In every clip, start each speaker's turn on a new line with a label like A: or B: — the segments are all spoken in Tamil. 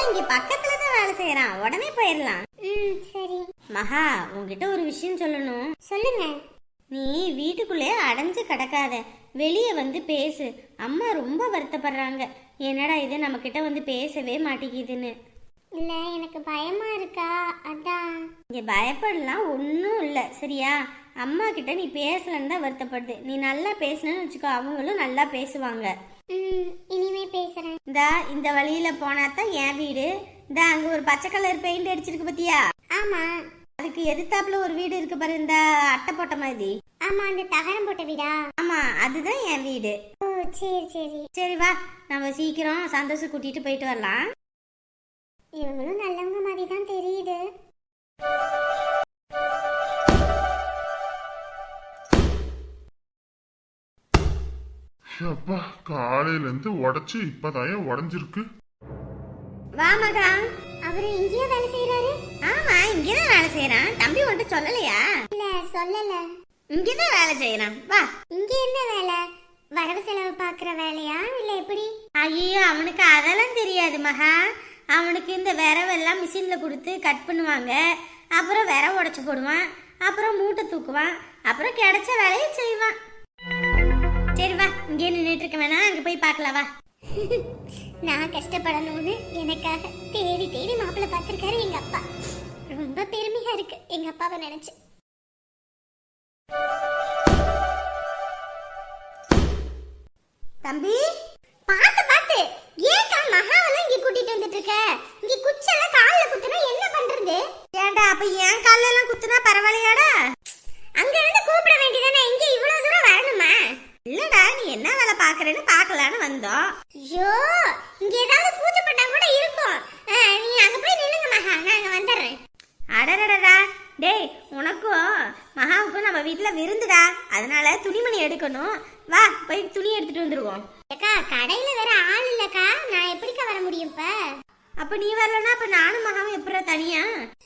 A: அதான் இங்க பக்கத்துல தான் வேலை செய்யறான். உடனே போயிடலாம்.
B: ம் சரி.
A: மகா உன்கிட்ட ஒரு விஷயம் சொல்லணும்.
B: சொல்லுங்க.
A: நீ வீட்டுக்குள்ளே அடைஞ்சு கிடக்காத. வெளியே வந்து பேசு. அம்மா ரொம்ப வருத்தப்படுறாங்க. என்னடா இது நம்ம கிட்ட வந்து பேசவே மாட்டேங்குதுன்னு.
B: இல்ல எனக்கு பயமா இருக்கா? அதான்.
A: இங்க பயப்படலாம் ஒன்றும் இல்லை. சரியா? அம்மா கிட்ட நீ பேசலன்னு தான் வருத்தப்படுது. நீ நல்லா பேசணும்னு வச்சுக்கோ அவங்களும் நல்லா பேசுவாங்க.
B: ம் பேசுறேன்.
A: இந்தா இந்த வழியில போனா தான் என் வீடு. இந்தா அங்க ஒரு பச்சை கலர் பெயிண்ட் அடிச்சிருக்கு பாத்தியா?
B: ஆமா.
A: அதுக்கு எதிர்த்தாப்புல ஒரு வீடு இருக்கு பாரு இந்த அட்டை போட்ட மாதிரி.
B: ஆமா அந்த தகரம் போட்ட வீடா?
A: ஆமா அதுதான் என் வீடு.
B: ஓ சரி சரி.
A: சரி வா. நம்ம சீக்கிரம் சந்தோஷம் கூட்டிட்டு போயிட்டு வரலாம்.
B: இவங்களும் நல்லவங்க மாதிரி தான் தெரியுது.
C: அப்பா காலையில இருந்து உடைச்சு இப்பதான் உடஞ்சிருக்கு.
A: வா மகா
B: அவரு இங்கேயே வேலை செய்யறாரு
A: ஆமா இங்கதான் வேலை செய்யறான் தம்பி உன்கிட்ட சொல்லலையா?
B: இல்ல சொல்லல.
A: இங்கதான் வேலை செய்யறான். வா.
B: இங்க என்ன வேலை? வரவு செலவு பாக்குற வேலையா? இல்ல எப்படி?
A: ஐயோ அவனுக்கு அதெல்லாம் தெரியாது மகா. அவனுக்கு இந்த விரவெல்லாம் மிஷின்ல கொடுத்து கட் பண்ணுவாங்க. அப்புறம் விரவ உடைச்சு போடுவான். அப்புறம் மூட்டை தூக்குவான். அப்புறம் கிடைச்ச வேலையை செய்வான். அங்கேயே நின்றுட்டு இருக்க வேணாம். அங்கே போய் பார்க்கலாம் வா.
B: நான் கஷ்டப்படணும்னு எனக்காக தேடி தேடி மாப்பிள்ளை பார்த்துருக்காரு எங்க அப்பா. ரொம்ப பெருமையா இருக்கு எங்க அப்பாவை நினைச்சு.
A: தம்பி
B: பார்த்து பார்த்து. ஏக்கா மகாவெல்லாம் இங்க கூட்டிட்டு வந்துட்டு இருக்க? இங்க குச்செல்லாம் கால்ல குத்துனா என்ன பண்றது?
A: ஏன்டா அப்ப என் கால்ல எல்லாம் குத்துனா பரவாயில்லையாடா?
B: அங்க இருந்து கூப்பிட.
A: என்ன வேலை பாக்குறேன்னு பார்க்கலான்னு வந்தோம்.
B: ஐயோ இங்க ஏதாவது பூஜை பண்ணா கூட இருக்கும். நீ அங்க போய் நில்லுங்க மகா. நான் அங்க வந்துடுறேன்.
A: அடடடடா. டேய் உனக்கும் மகாவுக்கும் நம்ம வீட்டில் விருந்துடா. அதனால துணிமணி எடுக்கணும். வா போய் துணி எடுத்துட்டு வந்துருவோம்.
B: அக்கா கடையில வேற ஆள் இல்லக்கா. நான் எப்படிக்கா வர முடியும் இப்ப?
A: அப்ப நீ வரலன்னா அப்ப நானும் மகாவும் எப்படா தனியா?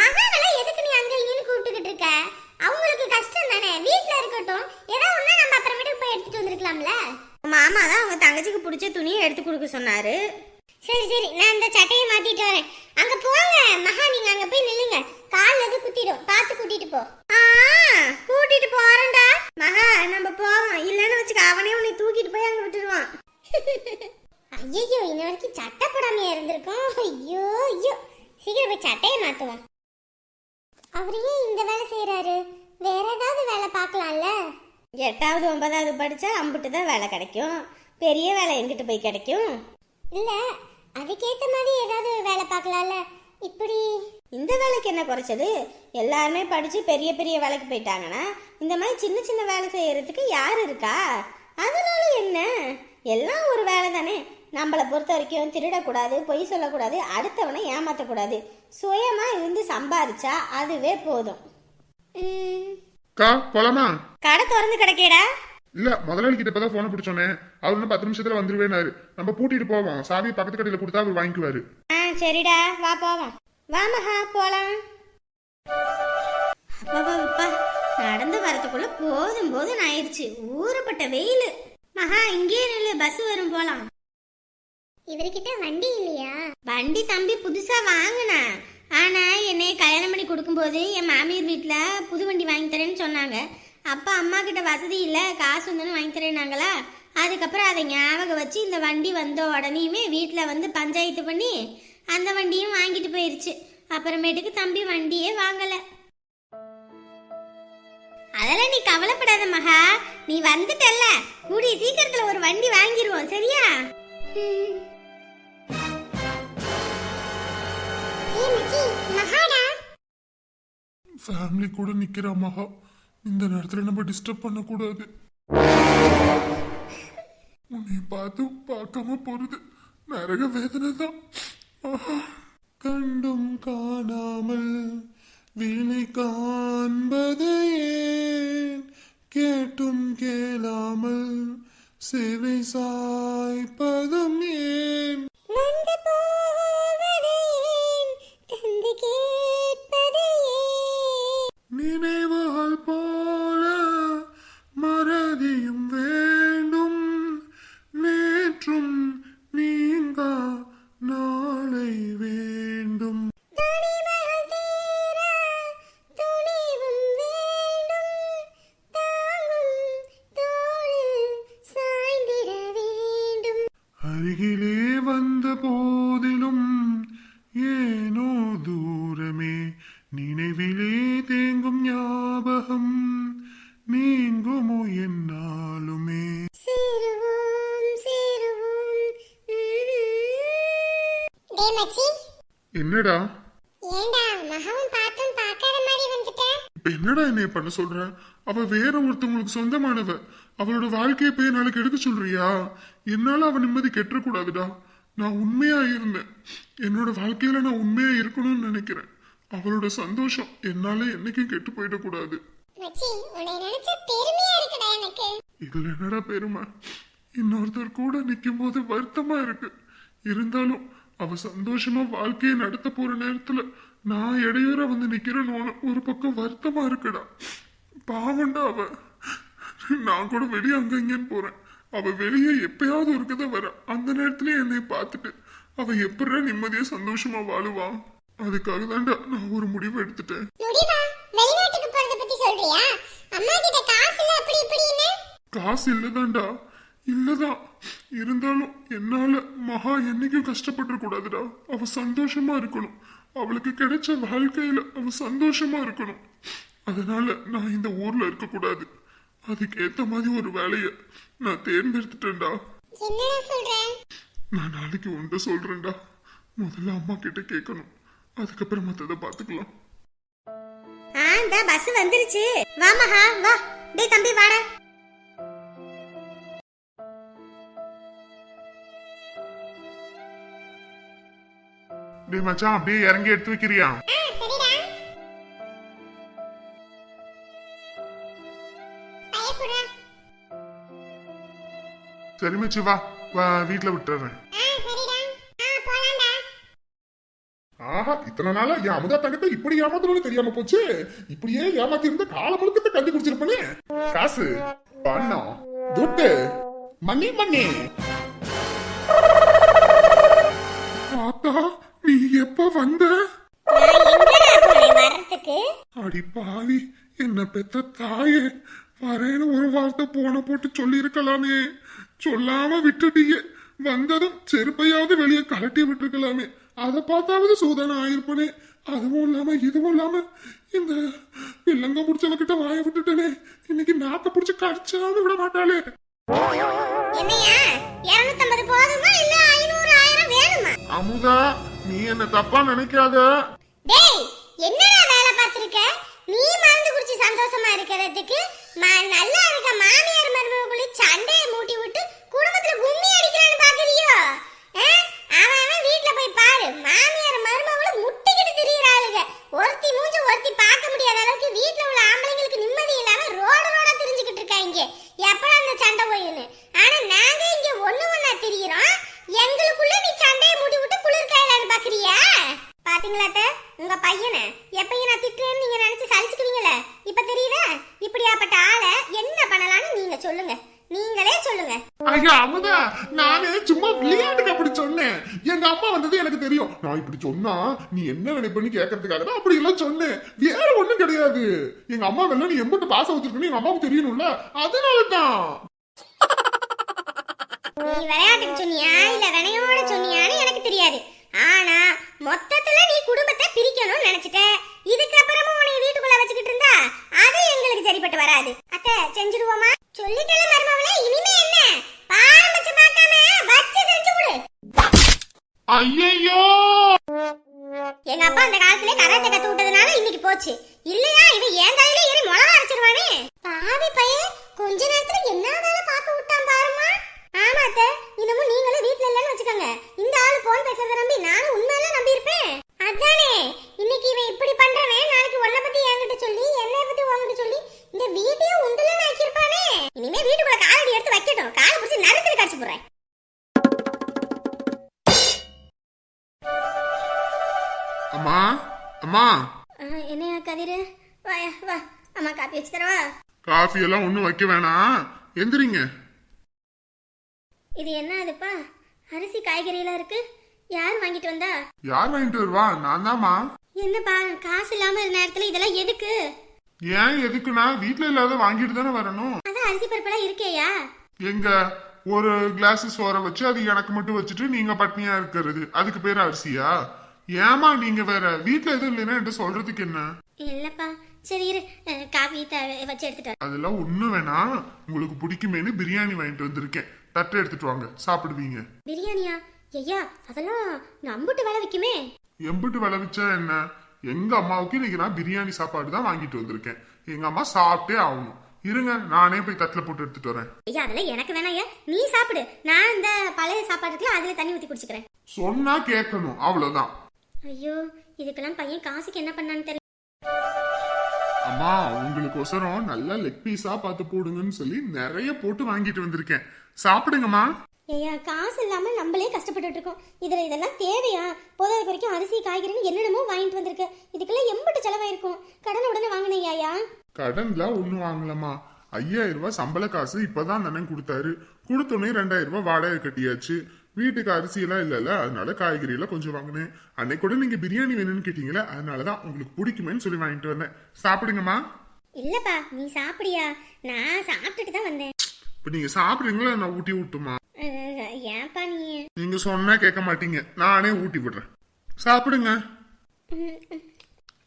B: மகாவெல்லாம் எதுக்கு நீ அங்க இங்கன்னு கூப்பிட்டுக்கிட்டு இருக்க? அவங்களுக்கு கஷ்டம் தானே. வீட்ல இருக்கட்டும். ஏதோ ஒண்ணா நம்ம அப்புறமேட்டுக்கு வந்திருக்கலாம்ல
A: மாமா தான் அவங்க தங்கச்சிக்கு பிடிச்ச துணியை எடுத்து கொடுக்க சொன்னாரு.
B: சரி சரி. நான் இந்த சட்டையை மாத்திட்டு வரேன். அங்க போங்க. மகா நீங்க அங்க போய் நில்லுங்க. கால்ல எது குத்திடும். பார்த்து கூட்டிட்டு போ.
A: ஆ கூட்டிட்டு போறேன்டா. மகா நம்ம போவோம். இல்லைன்னு வச்சுக்க அவனே உன்னை தூக்கிட்டு போய் அங்க விட்டுடுவான்
B: ஐயோ இன்ன வரைக்கும் சட்டை போடாமையா இருந்திருக்கோம். ஐயோ ஐயோ. சீக்கிரம் போய் சட்டையை மாத்துவோம் அவர் ஏன் இந்த வேலை செய்யறாரு வேற ஏதாவது வேலை பார்க்கலாம்ல?
A: எட்டாவது ஒன்பதாவது படிச்சா அம்பிட்டு தான் வேலை கிடைக்கும். பெரிய வேலை எங்கிட்டு போய் கிடைக்கும்?
B: இல்ல அதுக்கேத்த மாதிரி ஏதாவது வேலை பார்க்கலாம்ல. இப்படி.
A: இந்த வேலைக்கு என்ன குறைச்சது? எல்லாருமே படிச்சு பெரிய பெரிய வேலைக்கு போயிட்டாங்கன்னா இந்த மாதிரி சின்ன சின்ன வேலை செய்யறதுக்கு யார் இருக்கா? அதனால என்ன? எல்லாம் ஒரு வேலை தானே. நம்மளை பொறுத்த வரைக்கும் திருடக்கூடாது பொய் சொல்லக்கூடாது அடுத்தவனை ஏமாற்றக்கூடாது சுயமா இருந்து சம்பாதிச்சா அதுவே போதும்.
C: கா போலாமா?
A: கடை திறந்து கிடக்கேடா.
C: இல்ல முதலாளி கிட்ட இப்பதான் போன பிடிச்சோன்னே அவர் இன்னும் பத்து நிமிஷத்துல வந்துருவேனாரு நம்ம பூட்டிட்டு போவோம். சாவி பக்கத்து கடையில கொடுத்தா அவர் வாங்கிக்குவாரு.
A: ஆ சரிடா. வா போவோம். வா மகா போலாம். அப்பா நடந்து வரதுக்குள்ள போதும் போதும் ஆயிடுச்சு. ஊறப்பட்ட வெயில். மகா இங்கே நில்லு. பஸ் வரும் போலாம்.
B: இவர்கிட்ட வண்டி இல்லையா?
A: வண்டி தம்பி புதுசா வாங்கினா ஆனா என்னை கொடுக்கும்போது என் மாமியார் வீட்டில் புது வண்டி வாங்கி தரேன்னு சொன்னாங்க. அப்பா அம்மா கிட்ட வசதி இல்லை காசு வந்து வாங்கி தரேனாங்களா அதுக்கப்புறம் அதை ஞாபகம் வச்சு இந்த வண்டி வந்த உடனேயுமே வீட்டில் வந்து பஞ்சாயத்து பண்ணி அந்த வண்டியும் வாங்கிட்டு போயிருச்சு. அப்புறமேட்டுக்கு தம்பி வண்டியே வாங்கலை. அதெல்லாம் நீ கவலைப்படாத மகா. நீ வந்துட்டல்ல. கூடிய சீக்கிரத்துல ஒரு வண்டி வாங்கிடுவோம் சரியா?
C: ஃபேமிலி கூட நிற்கிறா மகா. இந்த நேரத்தில் நம்ம டிஸ்டர்ப் பண்ணக்கூடாது. உன்னை பார்த்து பார்க்காம போகிறது நரக வேதனை தான். ஆஹா. கண்டும் காணாமல் விழி காண்பது ஏன்? கேட்டும் கேளாமல் சேவை சாய்ப்பதும் ஏன் அருகிலே வந்த போதிலும் ஏனோ தூரமே. நினைவிலே தேங்கும் ஞாபகம் நீங்குமோ என்னாலுமே. என்னடா? என்னடா என்னைய பண்ண சொல்ற? அவ வேற ஒருத்தவங்களுக்கு சொந்தமானவ. அவளோட வாழ்க்கையை போய் நாளைக்கு எடுக்க சொல்றியா? என்னால அவ நிம்மதி கெட்டக்கூடாதுடா. நான் உண்மையா இருந்தேன். என்னோட வாழ்க்கையில நான் உண்மையா இருக்கணும்னு நினைக்கிறேன். அவளோட சந்தோஷம் என்னால என்னைக்கும் கெட்டு போயிடக்கூடாது. இதுல என்னடா பெருமை? இன்னொருத்தர் கூட நிக்கும் போது வருத்தமா இருக்கு. இருந்தாலும் அவ சந்தோஷமா வாழ்க்கையை நடத்த போற நேரத்துல நான் இடையூற வந்து நிக்கிறேன்னு ஒரு பக்கம் வருத்தமா இருக்குடா. பாவண்டா அவ. நான் கூட வெளியே அங்க இங்கன்னு போறேன். அவ வெளியே எப்பயாவது ஒரு கதை வர. அந்த நேரத்துலயே என்னை பார்த்துட்டு அவ எப்படிடா நிம்மதியா சந்தோஷமா வாழுவா? அதுக்காக தான்டா நான் ஒரு முடிவு எடுத்துட்டேன்.
B: காசு இல்ல அப்படி இப்படின்னு?
C: காசு இல்லதான்டா. இல்லதான். இருந்தாலும் என்னால மகா என்னைக்கும் கஷ்டப்பட்டு கூடாதுடா. அவ சந்தோஷமா இருக்கணும். அவளுக்கு கிடைச்ச வாழ்க்கையில அவ சந்தோஷமா இருக்கணும். அதனால நான் இந்த ஊர்ல இருக்க கூடாது. அதுக்கு ஏத்த மாதிரி ஒரு வேலைய நான் தேர்ந்தெடுத்துட்டேன்டா. நான் நாளைக்கு உன்கிட்ட சொல்றேன்டா. முதல்ல அம்மா கிட்ட கேட்கணும். அதுக்கப்புறம் மத்ததை பாத்துக்கலாம்.
A: ஆ இந்த பஸ் வந்துருச்சு. வா மகா வா. டேய் தம்பி வாடா.
C: டேய் மச்சான் அப்படியே இறங்கி எடுத்து வைக்கிறியா? சரி மச்சி வா. வீட்டுல விட்டுறேன். ஆஹா இத்தனை நாளா என் அமுதா தங்கத்தை இப்படி ஏமாத்தணும்னு தெரியாம போச்சு. இப்படியே ஏமாத்தி இருந்த கால முழுக்கத்தை கண்டு குடிச்சிருப்பனே. காசு பணம் துட்டு மணி மணி ஆத்தா நீ எப்ப வந்த? அடி பாவி என்ன பெத்த தாயே. வரேன்னு ஒரு வார்த்தை போன போட்டு சொல்லி இருக்கலாமே சொல்லாம விட்டுட்டீங்க வந்ததும் செருப்பையாவது வெளியே கலட்டி விட்டுருக்கலாமே. அதை பார்த்தாவது சூதனம் ஆயிருப்பனே. அதுவும் இல்லாம இதுவும் இல்லாம இந்த பிள்ளங்க முடிச்சவகிட்ட வாய விட்டுட்டனே. இன்னைக்கு நாக்க புடிச்சு கடிச்சாலும் விட மாட்டாளே.
B: என்னையா? 250 போதுமா இல்ல 500 ஆயிரம் வேணுமா?
C: அமுதா நீ என்ன தப்பா நினைக்காத.
B: என்னடா வேலை பார்த்திருக்க? நீ மருந்து குடிச்சு சந்தோஷமா இருக்கிறதுக்கு நல்லா இருக்க. மாமியார் மருமகளுக்குள்ளே சண்டையை மூட்டி விட்டு குடும்பத்துல கும்மி அடிக்கிறான்னு பாக்குறியோ அவன் அவன் போய் பாரு. மாமியார் மருமகளும் முட்டிக்கிட்டு திரியிறாளுங்க ஒருத்தி மூஞ்சி ஒருத்தி பார்க்க முடியாத அளவுக்கு வீட்டுல உள்ள ஆம்பளைங்களுக்கு நிம்மதி இல்லாம ரோடு ரோடா திரிஞ்சுக்கிட்டு இருக்காங்க எப்படா அந்த சண்டை போயின்னு? ஆனா நாங்க இங்க ஒண்ணு ஒண்ணா திரியிறோம். எங்களுக்குள்ள நீ சண்டையை மூடி விட்டு குளிர்காயலான்னு பாக்குறியா பாத்தீங்களா உங்க பையனை. எப்பயும் நான் திட்டுறேன்னு நீங்க நினைச்சு சலிச்சு இப்ப தெரியுதா? இப்படியாப்பட்ட ஆளை என்ன பண்ணலாம்னு நீங்க சொல்லுங்க. நீங்களே சொல்லுங்க.
C: ஐயா அமுதா நானே சும்மா விளையாட்டுக்கு அப்படி சொன்னேன். எங்க அம்மா வந்தது எனக்கு தெரியும். நான் இப்படி சொன்னா நீ என்ன நினைப்பன்னு கேட்கறதுக்காக தான் அப்படி எல்லாம் சொன்னேன். வேற ஒண்ணும் கிடையாது. எங்க அம்மா வெள்ள நீ எம்பிட்டு பாசம் வச்சிருக்கணும் எங்க அம்மாவுக்கு தெரியணும்ல. அதனால தான்
B: நீ விளையாட்டுக்கு சொன்னியா? இல்ல வினையோட சொன்னியான்னு
C: வைக்க வேணாம். எந்திரிங்க.
A: இது என்ன அதுப்பா? அரிசி காய்கறியெல்லாம் இருக்கு. யார் வாங்கிட்டு வந்தா?
C: யார் வாங்கிட்டு வருவா? நான் தாம்மா
A: என்னப்பா காசு இல்லாம இருந்த நேரத்துல இதெல்லாம் எதுக்கு?
C: ஏன் எதுக்குன்னா வீட்ல இல்லாத வாங்கிட்டு தானே வரணும்.
A: அதான் அரிசி பருப்பெல்லாம் இருக்கேயா?
C: எங்க? ஒரு கிளாஸ் சோற வச்சு அது எனக்கு மட்டும் வச்சுட்டு நீங்க பட்னியா இருக்கிறது. அதுக்கு பேர் அரிசியா? ஏமா நீங்க வேற வீட்ல எதுவும் இல்லைன்னா என்கிட்ட சொல்றதுக்கு என்ன?
A: இல்லப்பா சரி இரு. த வச்சு எடுத்துட்டு.
C: அதெல்லாம் ஒண்ணு வேணாம். உங்களுக்கு பிடிக்குமேனு பிரியாணி வாங்கிட்டு வந்திருக்கேன். தட்டை எடுத்துட்டு வாங்க. சாப்பிடுவீங்க.
A: பிரியாணியா? ஐயா அதெல்லாம் நம்புட்டு வேலை விற்குமே
C: எம்பிட்டு விளைவிச்சா என்ன? எங்க அம்மாவுக்கு இன்னைக்கு நான் பிரியாணி சாப்பாடு தான் வாங்கிட்டு வந்திருக்கேன். எங்க அம்மா சாப்பிட்டே ஆகணும். இருங்க நானே போய் தட்டுல போட்டு எடுத்துட்டு வரேன்.
A: ஐயா அதெல்லாம் எனக்கு வேணாம் ஐயா. நீ சாப்பிடு. நான் இந்த பழைய சாப்பாடு இருக்குல்ல அதில் தண்ணி ஊற்றி குடிச்சுக்கிறேன்.
C: சொன்னா கேட்கணும். அவ்வளவுதான்.
A: ஐயோ இதுக்கெல்லாம் பையன் காசுக்கு என்ன பண்ணான்னு தெரியல
C: அம்மா உங்களுக்கு ஒசரம் நல்லா லெக் பீஸா பார்த்து போடுங்கன்னு சொல்லி நிறைய போட்டு வாங்கிட்டு வந்திருக்கேன். சாப்பிடுங்கம்மா.
A: ஐயா காசு இல்லாம நம்மளே கஷ்டப்பட்டுட்டு இருக்கோம் இதுல இதெல்லாம் தேவையா? போதாத வரைக்கும் அரிசி காய்கறின்னு என்னென்னமோ வாங்கிட்டு வந்திருக்கு. இதுக்கெல்லாம் எம்பிட்டு செலவாயிருக்கும். கடன் உடனே வாங்கினேன் ஐயா
C: கடன்ல ஒண்ணு வாங்கலாமா ஐயாயிரம் ரூபாய் சம்பள காசு இப்பதான் தானே கொடுத்தாரு. கொடுத்தோன்னே ரெண்டாயிரம் ரூபாய் வாடகை கட்டியாச்சு. வீட்டுக்கு அரிசி எல்லாம் இல்லைல்ல. அதனால காய்கறி எல்லாம் கொஞ்சம் வாங்கினேன். அன்னைக்கு கூட நீங்க பிரியாணி வேணும்னு கேட்டீங்களே அதனாலதான் உங்களுக்கு பிடிக்குமேன்னு சொல்லி வாங்கிட்டு வந்தேன். சாப்பிடுங்கம்மா.
A: இல்லப்பா நீ சாப்பிடியா? நான் சாப்பிட்டுட்டு தான் வந்தேன்.
C: இப்ப நீங்க சாப்பிடுறீங்களா? நான் ஊட்டி விட்டுமா?
A: அஹ், ஏன்ப்பா நீ?
C: நீங்க சொன்னா கேட்க மாட்டீங்க. நானே ஊட்டி விடுறேன். சாப்பிடுங்க.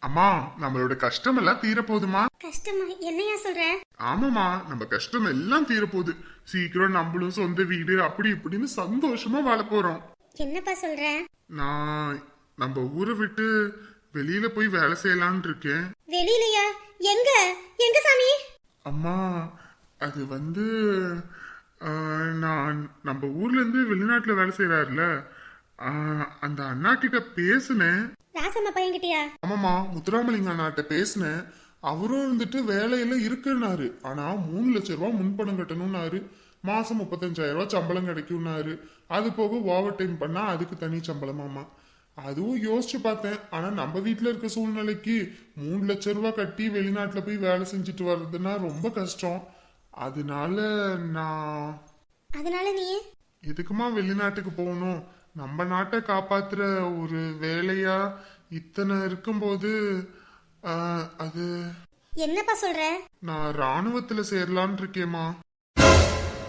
C: அம்மா நம்மளோட கஷ்டம் எல்லாம் தீரப்போகுதுமா?
A: கஷ்டமா? என்னையா சொல்ற?
C: ஆமாமா நம்ம கஷ்டம் எல்லாம் தீரப்போகுது. சீக்கிரம் நம்மளும் சொந்த வீடு அப்படி இப்படின்னு சந்தோஷமா வாழ போறோம்.
A: என்னப்பா சொல்ற?
C: நான் நம்ம ஊரை விட்டு வெளியில போய் வேலை செய்யலாம்னு இருக்கேன்.
A: வெளியிலயா? எங்க? எங்க சாமி?
C: அம்மா அது வந்து ஆஹ், நான் நம்ம ஊர்ல இருந்து வெளிநாட்டுல வேலை செய்யறாருல அந்த அண்ணா கிட்ட பேசினேன்.
A: ராசம்மா பையன்கிட்டயா?
C: ஆமாம்மா முத்துராமலிங்க அண்ணாட்ட பேசினேன். அவரும் வந்துட்டு வேலையில இருக்குன்னாரு. ஆனா மூணு லட்ச ரூபாய் முன்பணம் கட்டணும்னாரு. மாசம் முப்பத்தஞ்சாயிரம் ரூபாய் சம்பளம் கிடைக்கும்னாரு. அது போக ஓவர் டைம் பண்ணா அதுக்கு தனி சம்பளமாமா அதுவும் யோசிச்சு பார்த்தேன். ஆனா நம்ம வீட்ல இருக்க சூழ்நிலைக்கு மூணு லட்ச ரூபாய் கட்டி வெளிநாட்டுல போய் வேலை செஞ்சுட்டு வர்றதுன்னா ரொம்ப கஷ்டம். அதனால நான்
A: அதனால நீ?
C: எதுக்குமா வெளிநாட்டுக்கு போகணும்? நம்ம நாட்டை காப்பாத்துற ஒரு வேலையா இத்தனை இருக்கும்போது ஆஹ், அது
A: என்னப்பா சொல்ற?
C: நான் ராணுவத்துல சேரலான் இருக்கேம்மா.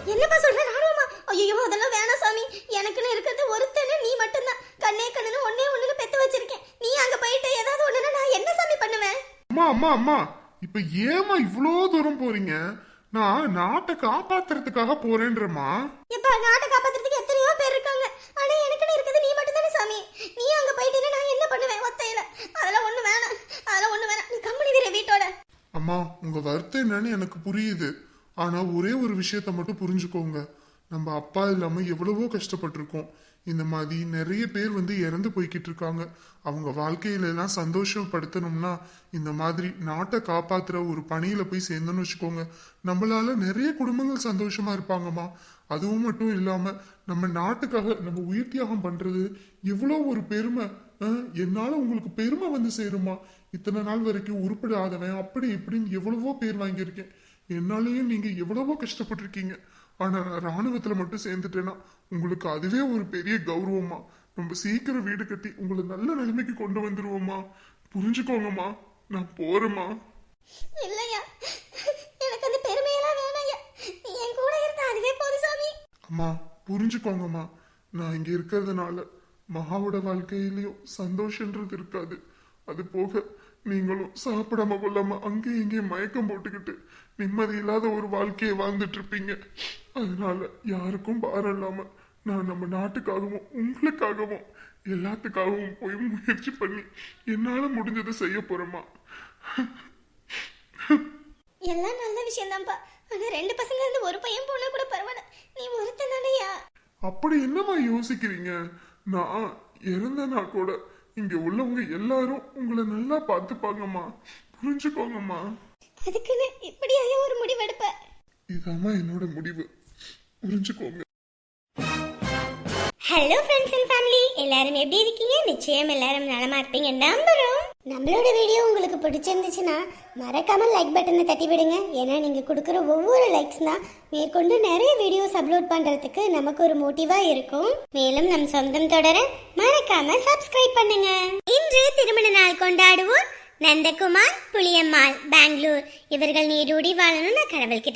A: என்னப்பா சொல்ற? ராணுவமா ஐயோ அதெல்லாம் வேணாம் சாமி. எனக்குன்னு இருக்கிறது ஒருத்தனு நீ மட்டும்தான். கண்ணே கண்ணுன்னு ஒன்னே ஒண்ணுன்னு பெத்து வச்சிருக்கேன். நீ அங்க போயிட்டு ஏதாவது ஒண்ணுன்னா நான் என்ன சாமி பண்ணுவேன்?
C: அம்மா அம்மா அம்மா. இப்ப ஏமா இவ்வளோ தூரம் போறீங்க? நான் நாட்டை காப்பாத்துறதுக்காக போறேன்றமா
A: எப்பா நாட்டை காப்பாத்துறதுக்கு எத்தனையோ பேர் இருக்காங்க ஆனா எனக்குன்னு இருக்கிறது நீ மட்டும்தானே சாமி நீ அங்க போயிட்டீங்கன்னா நான் என்ன பண்ணுவேன் ஒத்தையில அதெல்லாம் ஒண்ணு வேணாம் அதெல்லாம் ஒண்ணு வேணாம் நீ கம்பெனி வீர வீட்டோட
C: அம்மா உங்க வருத்தம் என்னன்னு எனக்கு புரியுது. ஆனா ஒரே ஒரு விஷயத்த மட்டும் புரிஞ்சுக்கோங்க. நம்ம அப்பா இல்லாம எவ்வளவோ கஷ்டப்பட்டிருக்கோம். இந்த மாதிரி நிறைய பேர் வந்து இறந்து போய்கிட்டு இருக்காங்க. அவங்க வாழ்க்கையில எல்லாம் சந்தோஷப்படுத்தணும்னா இந்த மாதிரி நாட்டை காப்பாத்துற ஒரு பணியில போய் சேர்ந்தோன்னு வச்சுக்கோங்க. நம்மளால நிறைய குடும்பங்கள் சந்தோஷமா இருப்பாங்கம்மா. அதுவும் மட்டும் இல்லாம நம்ம நாட்டுக்காக நம்ம உயிர் தியாகம் பண்றது எவ்வளோ ஒரு பெருமை. என்னால் உங்களுக்கு பெருமை வந்து சேருமா? இத்தனை நாள் வரைக்கும் உருப்படாதவன் அப்படி இப்படின்னு எவ்வளவோ பேர் வாங்கியிருக்கேன். என்னாலேயும் நீங்க எவ்வளவோ கஷ்டப்பட்டிருக்கீங்க. ஆனா நான் ராணுவத்துல மட்டும் சேர்ந்துட்டேன்னா உங்களுக்கு அதுவே ஒரு பெரிய கௌரவமா நம்ம சீக்கிரம் வீடு கட்டி உங்களை நல்ல நிலைமைக்கு கொண்டு வந்துருவோமா புரிஞ்சுக்கோங்கம்மா. நான் போறேம்மா.
A: இல்லையா? எனக்கு அந்த பெருமையெல்லாம் வேணாயா நீ என் கூட இருந்தா அதுவே போதும் சாமி.
C: அம்மா புரிஞ்சுக்கோங்கம்மா. நான் இங்க இருக்கிறதுனால மகாவோட வாழ்க்கையிலயும் சந்தோஷன்றது இருக்காது. அது போக நீங்களும் சாப்பிடாம கொள்ளாம அங்கேயும் இங்கேயும் மயக்கம் போட்டுக்கிட்டு நிம்மதி இல்லாத ஒரு வாழ்க்கையை வாழ்ந்துட்டு இருப்பீங்க அதனால யாருக்கும் பாரம் இல்லாம நான் நம்ம நாட்டுக்காகவும் உங்களுக்காகவும் எல்லாத்துக்காகவும் போய் முயற்சி பண்ணி என்னால முடிஞ்சதை செய்ய போறேம்மா.
A: எல்லாம் நல்ல விஷயம் தான்ப்பா ஆனா ரெண்டு பசங்க இருந்து ஒரு பையன் போனா கூட பரவாயில்ல. நீ ஒருத்தன் தானேயா?
C: அப்படி என்னம்மா யோசிக்கிறீங்க? நான் இறந்தனா கூட இங்க உள்ளவங்க எல்லாரும் உங்களை நல்லா பார்த்துப்பாங்கம்மா. புரிஞ்சுக்கோங்கம்மா.
A: அதுக்குன்னு இப்படியாயா ஒரு முடிவெடுப்ப
C: இதாம்மா என்னோட முடிவு. புரிஞ்சுக்கோங்க.
A: ஹலோ ஃப்ரெண்ட்ஸ் அண்ட் ஃபேமிலி எல்லாரும் எப்படி இருக்கீங்க? நிச்சயம் எல்லாரும் நலமா இருப்பீங்க நம்புறோம். நம்மளோட வீடியோ உங்களுக்கு பிடிச்சிருந்துச்சுன்னா மறக்காம லைக் பட்டனை தட்டி விடுங்க. ஏன்னா நீங்க கொடுக்குற ஒவ்வொரு லைக்ஸ் தான் மேற்கொண்டு நிறைய வீடியோஸ் அப்லோட் பண்றதுக்கு நமக்கு ஒரு மோட்டிவா இருக்கும். மேலும் நம் சொந்தம் தொடர மறக்காம சப்ஸ்கிரைப் பண்ணுங்க. இன்று திருமண நாள் கொண்டாடுவோம். நந்தகுமார் புளியம்மாள் பெங்களூர். இவர்கள் நீரூடி வாழணும்னு கடவுள்கிட்ட